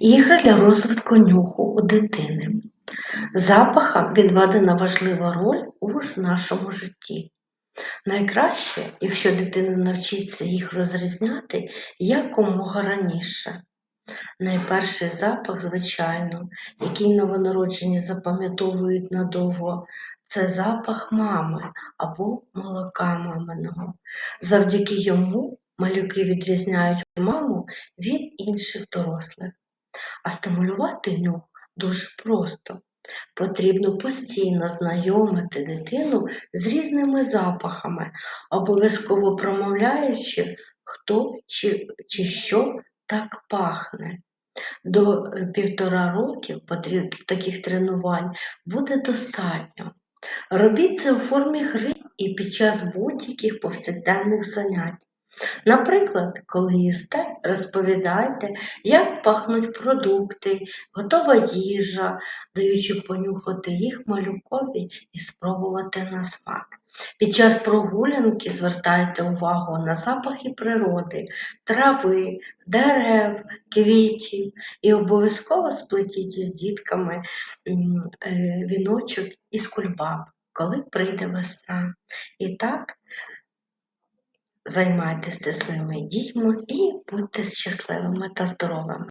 Ігри для розвитку нюху у дитини. Запахам відведена важлива роль у нашому житті. Найкраще, якщо дитина навчиться їх розрізняти якомога раніше. Найперший запах, звичайно, який новонароджені запам'ятовують надовго, це запах мами або молока маминого. Завдяки йому малюки відрізняють маму від інших дорослих. А стимулювати нюх дуже просто. Потрібно постійно знайомити дитину з різними запахами, обов'язково промовляючи, хто чи, чи що так пахне. До е, півтора років таких тренувань буде достатньо. Робіть це у формі гри і під час будь-яких повсякденних занять. Наприклад, коли їсте, розповідайте, як пахнуть продукти, готова їжа, даючи понюхати їх малюкові і спробувати на смак. Під час прогулянки звертайте увагу на запахи природи, трави, дерев, квітів і обов'язково сплетіть із дітками е, віночок із кульбаб, коли прийде весна. І так Займайтеся своїми дітьми і будьте щасливими та здоровими.